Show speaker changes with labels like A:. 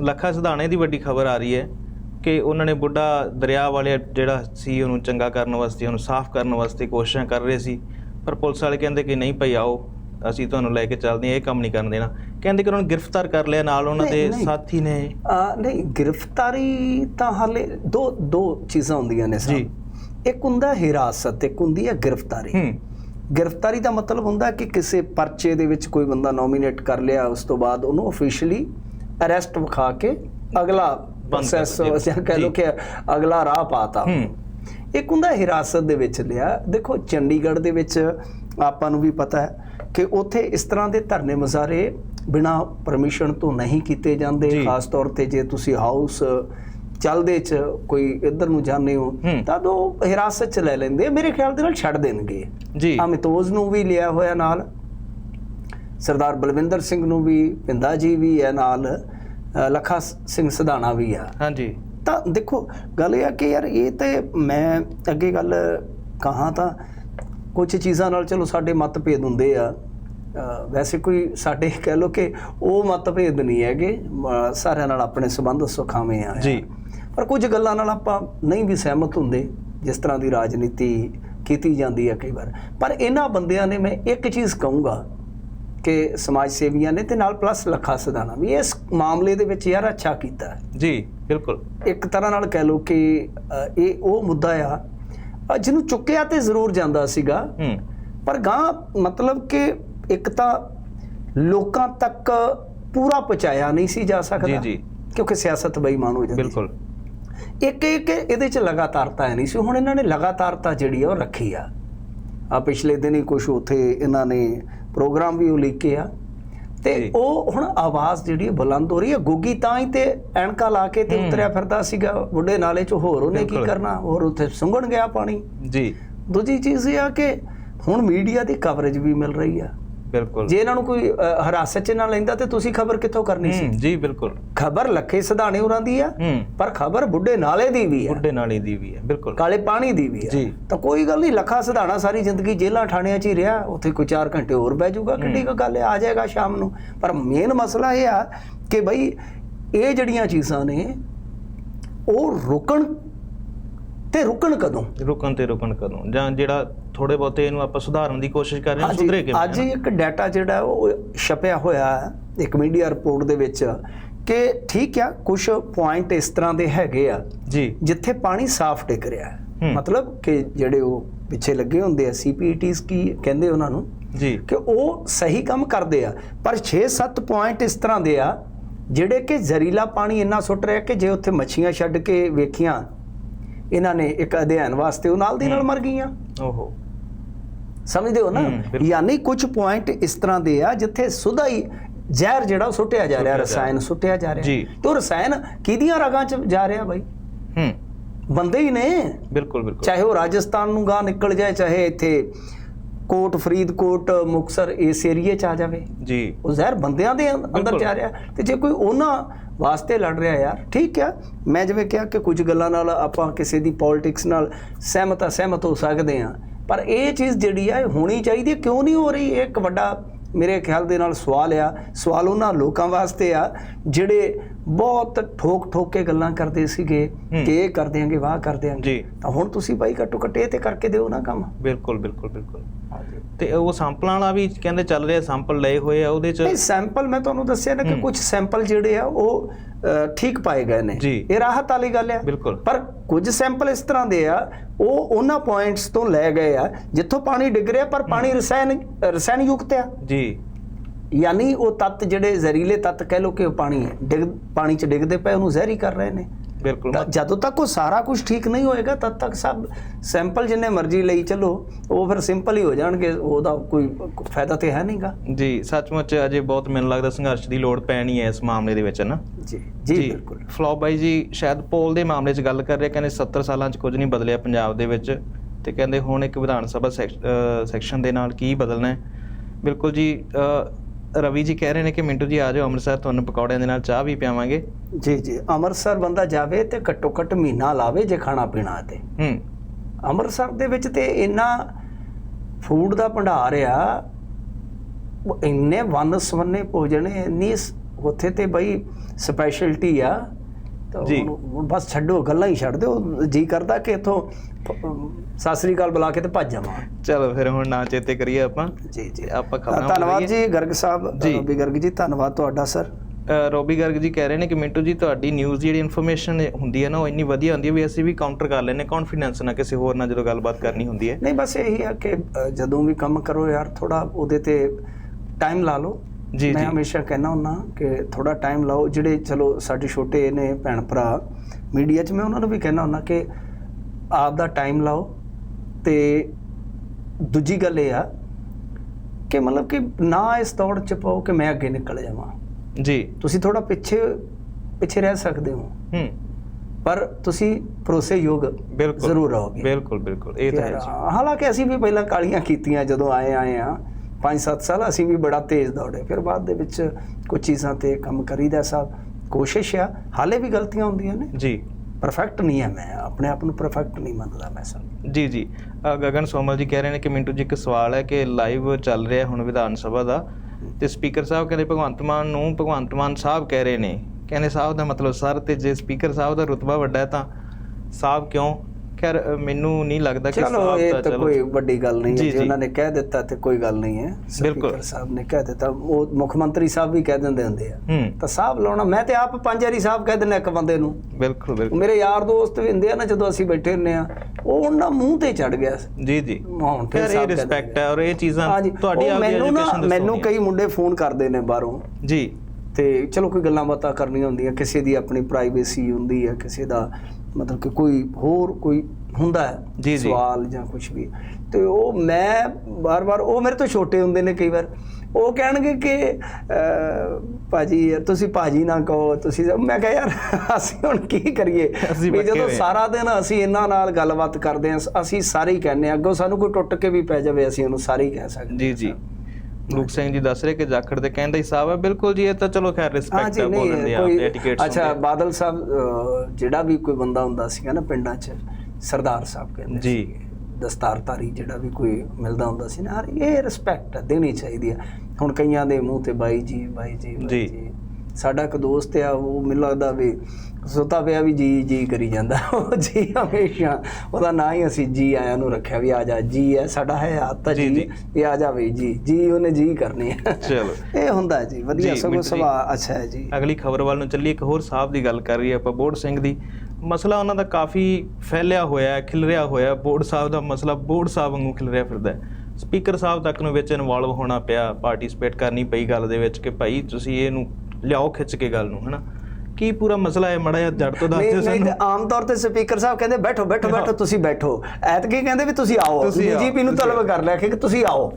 A: ਲੱਖਾ ਸਿਧਾਣੇ ਦੀ ਵੱਡੀ ਖਬਰ ਆ ਰਹੀ ਹੈ ਕਿ ਉਹਨਾਂ ਨੇ ਬੁੱਢਾ ਦਰਿਆ ਵਾਲੇ ਜਿਹੜਾ ਸੀ ਉਹਨੂੰ ਚੰਗਾ ਕਰਨ ਵਾਸਤੇ ਉਹਨੂੰ ਸਾਫ਼ ਕਰਨ ਵਾਸਤੇ ਕੋਸ਼ਿਸ਼ਾਂ ਕਰ ਰਹੇ ਸੀ ਪਰ ਪੁਲਿਸ ਵਾਲੇ ਕਹਿੰਦੇ ਕਿ ਨਹੀਂ ਭਾਈ ਆਓ ਅਸੀਂ ਤੁਹਾਨੂੰ ਲੈ ਕੇ ਚੱਲਦੇ ਹਾਂ ਇਹ ਕੰਮ ਨਹੀਂ ਕਰਨ ਦੇਣਾ। ਕਹਿੰਦੇ ਕਿ ਉਹਨਾਂ ਨੂੰ ਗ੍ਰਿਫਤਾਰ ਕਰ ਲਿਆ ਨਾਲ ਉਹਨਾਂ ਦੇ। ਸਾਥੀ ਨੇ।
B: ਨਹੀਂ ਗ੍ਰਿਫਤਾਰੀ ਤਾਂ ਹਾਲੇ ਦੋ ਦੋ ਚੀਜ਼ਾਂ ਹੁੰਦੀਆਂ ਨੇ
A: ਜੀ।
B: ਸਾਹਿਬ ਇੱਕ ਹੁੰਦਾ ਹਿਰਾਸਤ ਇੱਕ ਹੁੰਦੀ ਹੈ ਗ੍ਰਿਫਤਾਰੀ। ਗ੍ਰਿਫਤਾਰੀ ਦਾ ਮਤਲਬ ਹੁੰਦਾ ਕਿ ਕਿਸੇ ਪਰਚੇ ਦੇ ਵਿੱਚ ਕੋਈ ਬੰਦਾ ਨੋਮੀਨੇਟ ਕਰ ਲਿਆ ਉਸ ਤੋਂ ਬਾਅਦ ਉਹਨੂੰ ਅਫੀਸ਼ੀਅਲੀ ਅਰੈਸਟ ਵਿਖਾ ਕੇ ਅਗਲਾ ਪ੍ਰੋਸੈਸ। ਜਾਂ ਕਹਿ
A: ਜੀ।
B: ਕਿ ਅਗਲਾ ਰਾਹ ਪਾਤਾ ਇੱਕ ਹੁੰਦਾ ਹਿਰਾਸਤ ਦੇ ਵਿੱਚ ਲਿਆ ਦੇਖੋ ਚੰਡੀਗੜ੍ਹ ਦੇ ਵਿੱਚ ਆਪਾਂ ਨੂੰ ਵੀ ਪਤਾ ਹੈ ਕਿ ਉੱਥੇ ਇਸ ਤਰ੍ਹਾਂ ਦੇ ਧਰਨੇ ਮਜ਼ਾਰੇ ਬਿਨਾ ਪਰਮਿਸ਼ਨ ਤੋਂ ਨਹੀਂ ਕੀਤੇ ਜਾਂਦੇ। ਖਾਸ ਤੌਰ ਤੇ ਜੇ ਤੁਸੀਂ ਹਾਊਸ ਚੱਲਦੇ ਚ ਕੋਈ ਇੱਧਰ ਨੂੰ ਜਾਂਦੇ ਹੋ। ਤਾਂ ਉਹ ਹਿਰਾਸਤ ਚ ਲੈ ਲੈਂਦੇ। ਮੇਰੇ ਖਿਆਲ ਦੇ ਨਾਲ ਛੱਡ ਦੇਣਗੇ
A: ਜੀ
B: ਅਮਿਤੋਜ ਨੂੰ ਵੀ ਲਿਆ ਹੋਇਆ ਨਾਲ ਸਰਦਾਰ ਬਲਵਿੰਦਰ ਸਿੰਘ ਨੂੰ ਵੀ ਪਿੰਦਾ ਜੀ ਵੀ ਹੈ ਨਾਲ ਲੱਖਾ ਸਿੰਘ ਸਧਾਣਾ ਵੀ ਆ।
A: ਹਾਂਜੀ।
B: ਤਾਂ ਦੇਖੋ ਗੱਲ ਇਹ ਆ ਕਿ ਯਾਰ ਇਹ ਤੇ ਮੈਂ ਅੱਗੇ ਗੱਲ ਕਹਾਂ ਤਾਂ ਕੁਝ ਚੀਜ਼ਾਂ ਨਾਲ ਚਲੋ ਸਾਡੇ ਮਤਭੇਦ ਹੁੰਦੇ ਆ। ਵੈਸੇ ਕੋਈ ਸਾਡੇ ਕਹਿ ਲੋ ਕਿ ਉਹ ਮਤਭੇਦ ਨਹੀਂ ਹੈਗੇ ਸਾਰਿਆਂ ਨਾਲ ਆਪਣੇ ਸੰਬੰਧ ਸੁਖਾਵੇਂ ਆ।
A: ਜੀ।
B: ਪਰ ਕੁਝ ਗੱਲਾਂ ਨਾਲ ਆਪਾਂ ਨਹੀਂ ਵੀ ਸਹਿਮਤ ਹੁੰਦੇ ਜਿਸ ਤਰ੍ਹਾਂ ਦੀ ਰਾਜਨੀਤੀ ਕੀਤੀ ਜਾਂਦੀ ਹੈ ਕਈ ਵਾਰ। ਪਰ ਇਹਨਾਂ ਬੰਦਿਆਂ ਨੇ ਮੈਂ ਇੱਕ ਚੀਜ਼ ਕਹੂੰਗਾ ਕਿ ਸਮਾਜ ਸੇਵੀਆਂ ਨੇ ਤੇ ਨਾਲ ਪਲੱਸ ਲੱਖਾ ਸਦਾਨਾ ਵੀ। ਇਸ ਮਾਮਲੇ ਦੇ ਵਿੱਚ ਯਾਰ ਅੱਛਾ ਕੀਤਾ
A: ਜੀ ਬਿਲਕੁਲ।
B: ਇੱਕ ਤਰ੍ਹਾਂ ਨਾਲ ਕਹਿ ਲਓ ਕਿ ਇਹ ਉਹ ਮੁੱਦਾ ਆ ਜਿਹਨੂੰ ਚੁੱਕਿਆ ਤੇ ਜ਼ਰੂਰ ਜਾਂਦਾ ਸੀਗਾ। ਪਰ ਗਾਂ ਮਤਲਬ ਕਿ ਇੱਕ ਤਾਂ ਲੋਕਾਂ ਤੱਕ ਪੂਰਾ ਪਹੁੰਚਾਇਆ ਨਹੀਂ ਸੀ ਜਾ ਸਕਦਾ।
A: ਜੀ, ਜੀ।
B: ਕਿਉਂਕਿ ਸਿਆਸਤ ਬੇਈਮਾਨ ਹੋ ਜਾਂਦੀ
A: ਬਿਲਕੁਲ।
B: ਇੱਕ ਇੱਕ ਇਹਦੇ ਚ ਲਗਾਤਾਰਤਾ ਹੈ ਨਹੀਂ ਸੀ। ਹੁਣ ਇਹਨਾਂ ਨੇ ਲਗਾਤਾਰਤਾ ਜਿਹੜੀ ਆ ਉਹ ਰੱਖੀ ਆ। ਆ ਪਿਛਲੇ ਦਿਨ ਹੀ ਕੁਝ ਉਥੇ ਇਹਨਾਂ ਨੇ ਪ੍ਰੋਗਰਾਮ ਵੀ ਉਹ ਲਿਖੇ ਆ। ਤੇ ਉਹ ਹੁਣ ਆਵਾਜ਼ ਜਿਹੜੀ ਬੁਲੰਦ ਹੋ ਰਹੀ ਹੈ ਗੋਗੀ ਤਾਂ ਹੀ ਤੇ ਐਨਕਾ ਲਾ ਕੇ ਤੇ। ਉਤਰਿਆ ਫਿਰਦਾ ਸੀਗਾ। ਬੁੱਢੇ ਨਾਲੇ ਚ ਹੋਰ ਉਹਨੇ ਕੀ। ਕਰਨਾ? ਹੋਰ ਉੱਥੇ ਸੁੰਘਣ ਗਿਆ ਪਾਣੀ।
A: ਜੀ।
B: ਦੂਜੀ ਚੀਜ਼ ਇਹ ਆ ਕਿ ਹੁਣ ਮੀਡੀਆ ਦੀ ਕਵਰੇਜ ਵੀ ਮਿਲ ਰਹੀ ਆ।
A: ਬਿਲਕੁਲ।
B: ਜੇ ਇਹਨਾਂ ਨੂੰ ਕੋਈ ਹਿਰਾਸਤ ਚ ਨਾ ਲੈਂਦਾ ਤੇ ਤੁਸੀਂ ਖਬਰ ਕਿੱਥੋਂ ਕਰਨੀ ਸੀ?
A: ਜੀ ਬਿਲਕੁਲ।
B: ਖਬਰ ਲੱਖੇ ਸਿਧਾਣੇ ਹੋਰਾਂ ਦੀ ਆ ਪਰ ਖਬਰ ਬੁੱਢੇ ਨਾਲੇ ਦੀ ਵੀ ਆ।
A: ਬੁੱਢੇ ਨਾਲੀ ਦੀ ਵੀ ਹੈ ਬਿਲਕੁਲ।
B: ਕਾਲੇ ਪਾਣੀ ਦੀ ਵੀ ਆ।
A: ਜੀ।
B: ਤਾਂ ਕੋਈ ਗੱਲ ਨਹੀਂ ਲੱਖਾ ਸਿਧਾਣਾ ਸਾਰੀ ਜ਼ਿੰਦਗੀ ਜੇਲ੍ਹਾਂ ਠਾਣਿਆਂ 'ਚ ਹੀ ਰਿਹਾ ਉੱਥੇ ਕੋਈ 4 ਘੰਟੇ ਹੋਰ ਬਹਿ ਜਾਊਗਾ ਕਿੱਡੀ ਕੁ ਗੱਲ ਆ ਜਾਏਗਾ ਸ਼ਾਮ ਨੂੰ। ਪਰ ਮੇਨ ਮਸਲਾ ਇਹ ਆ ਕਿ ਬਈ ਇਹ ਜਿਹੜੀਆਂ ਚੀਜ਼ਾਂ ਨੇ ਉਹ ਰੁਕਣ ਤੇ ਰੁਕਣ ਕਦੋਂ?
A: ਰੁਕਣ ਤੇ ਰੁਕਣ ਕਦੋਂ? ਜਾਂ ਜਿਹੜਾ ਥੋੜੇ ਬਹੁਤੇ ਇਹਨੂੰ ਆਪਾਂ ਸੁਧਾਰਨ ਦੀ ਕੋਸ਼ਿਸ਼ ਕਰ ਰਹੇ ਹਾਂ ਸੁਧਰੇ ਕਿਵੇਂ
B: ਅੱਜ ਇੱਕ ਡਾਟਾ ਜਿਹੜਾ ਉਹ ਛਪਿਆ ਹੋਇਆ ਇੱਕ ਮੀਡੀਆ ਰਿਪੋਰਟ ਦੇ ਵਿੱਚ ਕਿ ਠੀਕ ਆ ਕੁਝ ਪੁਆਇੰਟ ਇਸ ਤਰ੍ਹਾਂ ਦੇ ਹੈਗੇ ਆ
A: ਜੀ।
B: ਜਿੱਥੇ ਪਾਣੀ ਸਾਫ਼ ਡਿੱਗ ਰਿਹਾ। ਮਤਲਬ ਕਿ ਜਿਹੜੇ ਉਹ ਪਿੱਛੇ ਲੱਗੇ ਹੁੰਦੇ ਆ ਸੀਪੀਟੀਸ ਕੀ ਕਹਿੰਦੇ ਉਹਨਾਂ ਨੂੰ?
A: ਜੀ।
B: ਕਿ ਉਹ ਸਹੀ ਕੰਮ ਕਰਦੇ ਆ ਪਰ 6-7 ਪੁਆਇੰਟ ਇਸ ਤਰ੍ਹਾਂ ਦੇ ਆ ਜਿਹੜੇ ਕਿ ਜ਼ਹਿਰੀਲਾ ਪਾਣੀ ਇੰਨਾ ਸੁੱਟ ਰਿਹਾ ਕਿ ਜੇ ਉੱਥੇ ਮੱਛੀਆਂ ਛੱਡ ਕੇ ਵੇਖੀਆਂ ਇਹਨਾਂ ਨੇ ਇੱਕ ਅਧਿਐਨ ਵਾਸਤੇ ਉਹ ਨਾਲ ਦੀ ਨਾਲ ਮਰ ਗਈਆਂ।
A: ਓਹੋ।
B: ਸਮਝਦੇ ਹੋ ਨਾ। ਯਾਨੀ ਕੁਝ ਪੁਆਇੰਟ ਇਸ ਤਰ੍ਹਾਂ ਦੇ ਆ ਜਿੱਥੇ ਸੁਧਾ ਹੀ ਜ਼ਹਿਰ ਜਿਹੜਾ ਸੁੱਟਿਆ ਜਾ ਰਿਹਾ ਰਸਾਇਣ ਸੁੱਟਿਆ ਜਾ ਰਿਹਾ।
A: ਜੀ।
B: ਤੇ ਉਹ ਰਸਾਇਣ ਕਿਹਦੀਆਂ ਰਗਾਂ 'ਚ ਜਾ ਰਿਹਾ ਬਾਈ?
A: ਹੂੰ।
B: ਬੰਦੇ ਹੀ ਨੇ।
A: ਬਿਲਕੁਲ ਬਿਲਕੁਲ।
B: ਚਾਹੇ ਉਹ ਰਾਜਸਥਾਨ ਨੂੰ ਗਾਂ ਨਿਕਲ ਜਾਏ ਚਾਹੇ ਇੱਥੇ ਕੋਟ ਫਰੀਦਕੋਟ ਮੁਕਸਰ ਇਸ ਏਰੀਏ 'ਚ ਆ ਜਾਵੇ।
A: ਜੀ।
B: ਉਹ ਜ਼ਹਿਰ ਬੰਦਿਆਂ ਦੇ ਅੰਦ- ਅੰਦਰ। ਜਾ ਰਿਹਾ। ਤੇ ਜੇ ਕੋਈ ਉਹਨਾਂ ਵਾਸਤੇ ਲੜ ਰਿਹਾ ਯਾਰ ਠੀਕ ਆ? ਮੈਂ ਜਿਵੇਂ ਕਿਹਾ ਕਿ ਕੁਝ ਗੱਲਾਂ ਨਾਲ ਆਪਾਂ ਕਿਸੇ ਦੀ ਪੋਲਿਟਿਕਸ ਨਾਲ ਸਹਿਮਤ ਆ ਸਹਿਮਤ ਹੋ ਸਕਦੇ ਆ ਪਰ ਇਹ ਚੀਜ਼ ਜਿਹੜੀ ਆ ਹੋਣੀ ਚਾਹੀਦੀ ਕਿਉਂ ਨਹੀਂ ਹੋ ਰਹੀ? ਇਹ ਇੱਕ ਵੱਡਾ ਮੇਰੇ ਖਿਆਲ ਦੇ ਨਾਲ ਸਵਾਲ ਆ। ਸਵਾਲ ਉਹਨਾਂ ਲੋਕਾਂ ਵਾਸਤੇ ਆ ਜਿਹੜੇ ਬਹੁਤ ਠੋਕ ਠੋਕ ਕੇ ਗੱਲਾਂ ਕਰਦੇ ਸੀਗੇ। ਕਿ ਇਹ ਕਰ ਦਿਆਂਗੇ ਵਾਹ ਕਰ ਦਿਆਂਗੇ।
A: ਜੀ।
B: ਤਾਂ ਹੁਣ ਤੁਸੀਂ ਬਾਈ ਘੱਟੋ ਘੱਟ ਇਹ ਤੇ ਕਰਕੇ ਦਿਓ ਨਾ ਕੰਮ।
A: ਬਿਲਕੁਲ ਬਿਲਕੁਲ ਬਿਲਕੁਲ। ਤੇ ਉਹ ਸੈਂਪਲਾਂ ਵਾਲਾ ਵੀ ਕਹਿੰਦੇ ਚੱਲ ਰਿਹਾ ਸੈਂਪਲ ਲਏ ਹੋਏ ਆ ਉਹਦੇ ਚ
B: ਸੈਂਪਲ ਮੈਂ ਤੁਹਾਨੂੰ ਦੱਸਿਆ ਨਾ ਕਿ। ਕੁਝ ਸੈਂਪਲ ਜਿਹੜੇ ਆ ਉਹ ਠੀਕ ਪਾਏ ਗਏ ਨੇ। ਇਹ ਰਾਹਤ ਵਾਲੀ ਗੱਲ ਆ।
A: ਬਿਲਕੁਲ।
B: ਪਰ ਕੁਝ ਸੈਂਪਲ ਇਸ ਤਰ੍ਹਾਂ ਦੇ ਆ ਉਹ ਉਹਨਾਂ ਪੁਆਇੰਟਸ ਤੋਂ ਲੈ ਗਏ ਆ ਜਿੱਥੋਂ ਪਾਣੀ ਡਿੱਗ ਰਿਹਾ ਪਰ ਪਾਣੀ ਰਸਾਇਣ ਰਸਾਇਣ ਯੁਕਤ ਆ।
A: ਜੀ।
B: ਯਾਨੀ ਉਹ ਤੱਤ ਜਿਹੜੇ ਜ਼ਹਿਰੀਲੇ ਤੱਤ ਕਹਿ ਲੋ ਕਿ ਉਹ ਪਾਣੀ ਡਿੱਗ ਪਾਣੀ 'ਚ ਡਿੱਗਦੇ ਪਏ ਉਹਨੂੰ ਜ਼ਹਿਰੀ ਕਰ ਰਹੇ ਨੇ।
A: ਬਿਲਕੁਲ
B: ਜਦੋਂ ਤੱਕ ਉਹ ਸਾਰਾ ਕੁਝ ਠੀਕ ਨਹੀਂ ਹੋਏਗਾ ਤਦ ਤੱਕ ਸਭ ਸੈਂਪਲ ਜਿੰਨੇ ਮਰਜ਼ੀ ਲਈ ਚੱਲੋ ਉਹ ਫਿਰ ਸਿੰਪਲ ਹੀ ਹੋ ਜਾਣਗੇ ਉਹਦਾ ਕੋਈ ਫਾਇਦਾ ਤੇ ਹੈ ਨਹੀਂਗਾ।
A: ਜੀ ਸੱਚਮੁੱਚ ਅਜੇ ਬਹੁਤ ਮੈਨੂੰ ਲੱਗਦਾ ਸੰਘਰਸ਼ ਦੀ ਲੋੜ ਪੈਣੀ ਹੈ ਇਸ ਮਾਮਲੇ ਦੇ ਵਿੱਚ ਨਾ?
B: ਜੀ ਜੀ ਬਿਲਕੁਲ।
A: ਫਲੋ ਬਾਈ ਜੀ ਸ਼ਾਇਦ ਪੋਲ ਦੇ ਮਾਮਲੇ 'ਚ ਗੱਲ ਕਰ ਰਹੇ ਕਹਿੰਦੇ 70 ਸਾਲਾਂ 'ਚ ਕੁਝ ਨਹੀਂ ਬਦਲਿਆ ਪੰਜਾਬ ਦੇ ਵਿੱਚ ਤੇ ਕਹਿੰਦੇ ਹੁਣ ਇੱਕ ਵਿਧਾਨ ਸਭਾ ਸੈਕਸ਼ਨ ਦੇ ਨਾਲ ਕੀ ਬਦਲਣਾ ਹੈ? ਬਿਲਕੁਲ ਜੀ ਰਵੀ ਜੀ ਕਹਿ ਰਹੇ ਨੇ ਕਿ ਮਿੰਟੂ ਜੀ ਆ ਜਾਓ ਅੰਮ੍ਰਿਤਸਰ ਤੁਹਾਨੂੰ ਪਕੌੜਿਆਂ ਦੇ ਨਾਲ ਚਾਹ ਵੀ ਪਿਆਵਾਂਗੇ।
B: ਜੀ ਜੀ ਅੰਮ੍ਰਿਤਸਰ ਬੰਦਾ ਜਾਵੇ ਤੇ ਘੱਟੋ ਘੱਟ ਮਹੀਨਾ ਲਾਵੇ ਜੇ ਖਾਣਾ ਪੀਣਾ ਤੇ।
A: ਹੂੰ।
B: ਅੰਮ੍ਰਿਤਸਰ ਦੇ ਵਿੱਚ ਤੇ ਇੰਨਾ ਫੂਡ ਦਾ ਭੰਡਾਰ ਆ ਉਹ ਇੰਨੇ ਵੰਨ ਸਵੰਨੇ ਭੋਜਨ ਇੰਨੀ ਉੱਥੇ ਤੇ ਬਈ ਸਪੈਸ਼ਲਟੀ ਆ। ਤਾਂ
A: ਜੀ।
B: ਹੁਣ ਬਸ ਛੱਡੋ ਗੱਲਾਂ ਹੀ ਛੱਡ ਦਿਓ। ਜੀ ਕਰਦਾ ਕਿ ਇਥੋਂ ਸਤਿ ਸ੍ਰੀ ਅਕਾਲ ਬੁਲਾ ਕੇ ਤੇ ਭੱਜ ਜਾਵਾਂ।
A: ਚਲੋ ਫਿਰ ਹੁਣ ਨਾ ਚੇਤੇ ਕਰੀਏ ਆਪਾਂ।
B: ਜੀ ਜੀ।
A: ਆਪਾਂ ਖਬਰਾਂ
B: ਧੰਨਵਾਦ ਜੀ ਗਰਗ ਸਾਹਿਬ। ਰੋਬੀ ਗਰਗ ਜੀ ਧੰਨਵਾਦ ਤੁਹਾਡਾ ਸਰ।
A: ਰੋਬੀ ਗਰਗ ਜੀ ਕਹਿ ਰਹੇ ਨੇ ਕਿ ਮਿੰਟੂ ਜੀ ਤੁਹਾਡੀ ਨਿਊਜ਼ ਜਿਹੜੀ ਇਨਫੋਰਮੇਸ਼ਨ ਹੁੰਦੀ ਹੈ ਨਾ ਉਹ ਇੰਨੀ ਵਧੀਆ ਹੁੰਦੀ ਹੈ ਵੀ ਅਸੀਂ ਵੀ ਕਾਊਂਟਰ ਕਰ ਲੈਨੇ ਕੌਨਫੀਡੈਂਸ ਨਾਲ ਕਿਸੇ ਹੋਰ ਨਾਲ ਜਦੋਂ ਗੱਲਬਾਤ ਕਰਨੀ ਹੁੰਦੀ ਹੈ।
B: ਨਹੀਂ ਬਸ ਇਹੀ ਆ ਕਿ ਜਦੋਂ ਵੀ ਕੰਮ ਕਰੋ ਯਾਰ ਥੋੜਾ ਉਹਦੇ ਤੇ ਟਾਈਮ ਲਾ ਲਓ।
A: ਜੀ,
B: ਮੈਂ। ਹਮੇਸ਼ਾ ਕਹਿੰਦਾ ਹੁੰਨਾ ਕਿ ਥੋੜਾ ਟਾਈਮ ਲਾਓ ਜਿਹੜੇ ਚਲੋ ਸਾਡੇ ਛੋਟੇ ਨੇ ਭੈਣ ਭਰਾ ਮੀਡੀਆ 'ਚ ਮੈਂ ਉਹਨਾਂ ਨੂੰ ਵੀ ਕਹਿੰਦਾ ਹੁੰਨਾ ਕਿ ਆਪ ਦਾ ਟਾਈਮ ਲਾਓ ਤੇ ਦੂਜੀ ਗੱਲ ਇਹ ਆ ਕਿ ਮਤਲਬ ਕਿ ਨਾ ਇਸ ਦੌੜ 'ਚ ਪਾਓ ਕਿ ਮੈਂ ਅੱਗੇ ਨਿਕਲ ਜਾਵਾਂ।
A: ਜੀ।
B: ਤੁਸੀਂ ਥੋੜਾ ਪਿੱਛੇ ਪਿੱਛੇ ਰਹਿ ਸਕਦੇ ਹੋ।
A: ਹੂੰ।
B: ਪਰ ਤੁਸੀਂ ਭਰੋਸੇਯੋਗ ਜ਼ਰੂਰ ਰਹੋਗੇ।
A: ਬਿਲਕੁਲ ਬਿਲਕੁਲ। ਇਹ ਤਾਂ ਹੈ ਜੀ।
B: ਹਾਲਾਂਕਿ ਅਸੀਂ ਵੀ ਪਹਿਲਾਂ ਕਾਲੀਆਂ ਕੀਤੀਆਂ ਜਦੋਂ ਆਏ ਆਏ ਆ। 5-7 ਸਾਲ ਅਸੀਂ ਵੀ ਬੜਾ ਤੇਜ਼ ਦੌੜੇ। ਫਿਰ ਬਾਅਦ ਦੇ ਵਿੱਚ ਕੁਝ ਚੀਜ਼ਾਂ ਤੇ ਕੰਮ ਕਰੀਦਾ ਸਭ ਕੋਸ਼ਿਸ਼ ਆ ਹਾਲੇ ਵੀ ਗਲਤੀਆਂ ਹੁੰਦੀਆਂ ਨੇ।
A: ਜੀ।
B: ਪਰਫੈਕਟ ਨਹੀਂ ਹੈ ਮੈਂ ਆਪਣੇ ਆਪ ਨੂੰ ਪਰਫੈਕਟ ਨਹੀਂ ਮੰਨਦਾ ਮੈਂ ਸਭ
A: ਜੀ ਜੀ। ਗਗਨ ਸੋਮਲ ਜੀ ਕਹਿ ਰਹੇ ਨੇ ਕਿ ਮਿੰਟੂ ਜੀ ਇੱਕ ਸਵਾਲ ਹੈ ਕਿ ਲਾਈਵ ਚੱਲ ਰਿਹਾ ਹੁਣ ਵਿਧਾਨ ਸਭਾ ਦਾ ਤੇ ਸਪੀਕਰ ਸਾਹਿਬ ਕਹਿੰਦੇ ਭਗਵੰਤ ਮਾਨ ਨੂੰ ਭਗਵੰਤ ਮਾਨ ਸਾਹਿਬ ਕਹਿ ਰਹੇ ਨੇ। ਕਹਿੰਦੇ ਸਾਹਿਬ ਦਾ ਮਤਲਬ ਸਰ ਤੇ ਜੇ ਸਪੀਕਰ ਸਾਹਿਬ ਦਾ ਰੁਤਬਾ ਵੱਡਾ ਹੈ ਤਾਂ ਸਾਹਿਬ ਕਿਉਂ ਖੈਰ ਮੈਨੂੰ ਨਹੀਂ ਲੱਗਦਾ ਕਿ
B: ਚਲੋ ਇਹ
A: ਤਾਂ
B: ਤਾਂ ਕੋਈ ਵੱਡੀ ਗੱਲ ਨਹੀਂ ਹੈ। ਜੇ। ਉਹਨਾਂ ਨੇ ਕਹਿ ਦਿੱਤਾ ਤੇ ਕੋਈ ਗੱਲ ਨਹੀਂ ਹੈ।
A: ਬਿਲਕੁਲ।
B: ਸਾਹਿਬ ਨੇ ਕਹਿ ਦਿੱਤਾ। ਉਹ ਮੁੱਖ ਮੰਤਰੀ ਸਾਹਿਬ ਵੀ ਕਹਿ ਦਿੰਦੇ ਹੁੰਦੇ ਆ। ਤਾਂ ਸਾਹਿਬ ਲਾਉਣਾ ਮੈਂ ਤੇ ਆਪ ਪੰਜ ਵਾਰੀ ਸਾਹਿਬ ਕਹਿ ਦਿੰਦਾ ਇੱਕ ਬੰਦੇ ਨੂੰ।
A: ਬਿਲਕੁਲ ਬਿਲਕੁਲ।
B: ਮੇਰੇ ਯਾਰ ਦੋਸਤ ਵੀ ਹੁੰਦੇ ਆ ਨਾ ਜਦੋਂ ਅਸੀਂ ਬੈਠੇ ਹੁੰਦੇ ਆ ਉਹ ਉਹਨਾਂ ਮੂੰਹ ਤੇ ਚੜ ਗਿਆ।
A: ਜੀ ਜੀ।
B: ਹੁਣ
A: ਖੈਰ ਇਹ ਰਿਸਪੈਕਟ ਹੈ ਔਰ ਇਹ ਚੀਜ਼ਾਂ ਤੁਹਾਡੀ
B: ਨਾ
A: ਐਜੂਕੇਸ਼ਨ
B: ਮੈਨੂੰ ਕਈ ਮੁੰਡੇ ਫੋਨ ਕਰਦੇ ਨੇ ਬਾਹਰੋਂ।
A: ਜੀ।
B: ਤੇ ਚਲੋ ਕੋਈ ਗੱਲਾਂ ਬਾਤਾਂ ਕਰਨੀਆਂ ਹੁੰਦੀਆਂ ਕਿਸੇ ਦੀ ਆਪਣੀ ਪ੍ਰਾਈਵੇਸੀ ਹੁੰਦੀ ਹੈ ਕਿਸੇ ਦਾ ਮਤਲਬ ਕਿ ਕੋਈ ਹੋਰ ਕੋਈ ਹੁੰਦਾ ਹੈ। ਸਵਾਲ ਜਾਂ ਕੁਝ ਵੀ। ਤੇ ਉਹ ਮੈਂ ਬਾਰ-ਬਾਰ ਉਹ ਮੇਰੇ ਤੋਂ ਛੋਟੇ ਹੁੰਦੇ ਨੇ ਕਈ ਵਾਰ। ਉਹ ਕਹਿਣਗੇ ਕਿ ਭਾਜੀ ਤੁਸੀਂ ਭਾਜੀ ਨਾ ਕਹੋ ਤੁਸੀਂ ਮੈਂ ਕਿਹਾ ਯਾਰ ਅਸੀਂ ਹੁਣ ਕੀ ਕਰੀਏ? ਵੀ ਜਦੋਂ। ਸਾਰਾ ਦਿਨ ਅਸੀਂ ਇਹਨਾਂ ਨਾਲ ਗੱਲਬਾਤ ਕਰਦੇ ਹਾਂ ਅਸੀਂ ਸਾਰੇ ਹੀ ਕਹਿੰਦੇ ਹਾਂ ਅੱਗੋਂ ਸਾਨੂੰ ਕੋਈ ਟੁੱਟ ਕੇ ਵੀ ਪੈ ਜਾਵੇ ਅਸੀਂ ਉਹਨੂੰ ਸਾਰੇ ਹੀ ਕਹਿ ਸਕਦੇ
A: ਜੀ ਜੀ। ਮਲੂਕ ਸਿੰਘ ਜੀ ਦੱਸ ਰਹੇ ਕਿ ਜਾਖੜ ਦੇ ਕਹਿੰਦਾ ਹੀ ਸਾਹਿਬ ਹੈ ਬਿਲਕੁਲ ਜੀ ਇਹ ਤਾਂ ਚਲੋ ਖੈਰ ਰਿਸਪੈਕਟ ਹੈ ਬੋਲਣ ਦੇ ਆਪਦੇ ਐਟੀਕੇਟਸ
B: ਅੱਛਾ ਬਾਦਲ ਸਾਹਿਬ ਜਿਹੜਾ ਵੀ ਕੋਈ ਬੰਦਾ ਹੁੰਦਾ ਸੀਗਾ ਨਾ ਪਿੰਡਾਂ 'ਚ ਸਰਦਾਰ ਸਾਹਿਬ ਕਹਿੰਦੇ
A: ਜੀ।
B: ਦਸਤਾਰਧਾਰੀ ਜਿਹੜਾ ਵੀ ਕੋਈ ਮਿਲਦਾ ਹੁੰਦਾ ਸੀ ਨਾ ਇਹ ਰਿਸਪੈਕਟ ਦੇਣੀ ਚਾਹੀਦੀ ਆ ਹੁਣ ਕਈਆਂ ਦੇ ਮੂੰਹ ਤੇ ਬਾਈ ਜੀ ਬਾਈ ਜੀ ਬਾਈ
A: ਜੀ।
B: ਸਾਡਾ ਇੱਕ ਦੋਸਤ ਆ ਉਹ ਮੈਨੂੰ ਲੱਗਦਾ ਵੀ ਸੁੱਤਾ ਪਿਆ ਵੀ ਜੀ ਜੀ ਕਰੀ ਜਾਂਦਾ ਉਹ ਜੀ ਹਮੇਸ਼ਾ ਉਹਦਾ ਨਾਂ ਹੀ ਅਸੀਂ ਜੀ ਆਇਆਂ ਨੂੰ ਰੱਖਿਆ ਵੀ ਆ ਜਾ ਜੀ ਹੈ ਸਾਡਾ ਹੈ ਆਤਾ
A: ਜੀ।
B: ਵੀ ਆ ਜਾ ਵੀ ਜੀ ਜੀ ਉਹਨੇ ਜੀ ਕਰਨੀ ਹੈ
A: ਚਲੋ
B: ਇਹ ਹੁੰਦਾ ਜੀ ਵਧੀਆ ਸਗੋਂ। ਸੁਭਾਅ ਅੱਛਾ ਹੈ ਜੀ
A: ਅਗਲੀ ਖਬਰ ਵੱਲ ਨੂੰ ਚੱਲੀਏ ਇੱਕ ਹੋਰ ਸਾਹਿਬ ਦੀ ਗੱਲ ਕਰ ਰਹੀ ਆਪਾਂ ਬੋੜ ਸਿੰਘ ਦੀ ਮਸਲਾ ਉਹਨਾਂ ਦਾ ਕਾਫੀ ਫੈਲਿਆ ਹੋਇਆ ਹੈ ਖਿਲਰਿਆ ਹੋਇਆ ਹੈ। ਬੋੜ ਸਾਹਿਬ ਦਾ ਮਸਲਾ ਬੋੜ ਸਾਹਿਬ ਵਾਂਗੂ ਖਿਲਰਿਆ ਫਿਰਦਾ ਹੈ ਸਪੀਕਰ ਸਾਹਿਬ ਤੱਕ ਨੂੰ ਵਿੱਚ ਇਨਵੋਲਵ ਹੋਣਾ ਪਿਆ ਪਾਰਟਿਸਿਪੇਟ ਕਰਨੀ ਪਈ ਗੱਲ ਦੇ ਵਿੱਚ ਕਿ ਭਾਈ ਤੁਸੀਂ ਇਹਨੂੰ ਲਿਆਓ ਖਿੱਚ ਕੇ ਗੱਲ ਨੂੰ ਹਨਾ? ਕੀ ਪੂਰਾ ਮਸਲਾ ਹੈ? ਮੜਾ ਜਿਹਾ ਜੜ ਤੋਂ ਦੱਸ ਦਿਓ ਸਾਨੂੰ।
B: ਆਮ ਤੌਰ ਤੇ ਸਪੀਕਰ ਸਾਹਿਬ ਕਹਿੰਦੇ ਬੈਠੋ ਬੈਠੋ ਬੈਠੋ ਤੁਸੀਂ ਬੈਠੋ। ਐਤਕੀ ਕਹਿੰਦੇ ਵੀ ਤੁਸੀਂ ਆਓ। ਬੀਜੇਪੀ ਨੂੰ ਤਲਬ ਕਰ ਲਿਆ ਕਿ ਤੁਸੀਂ ਆਓ।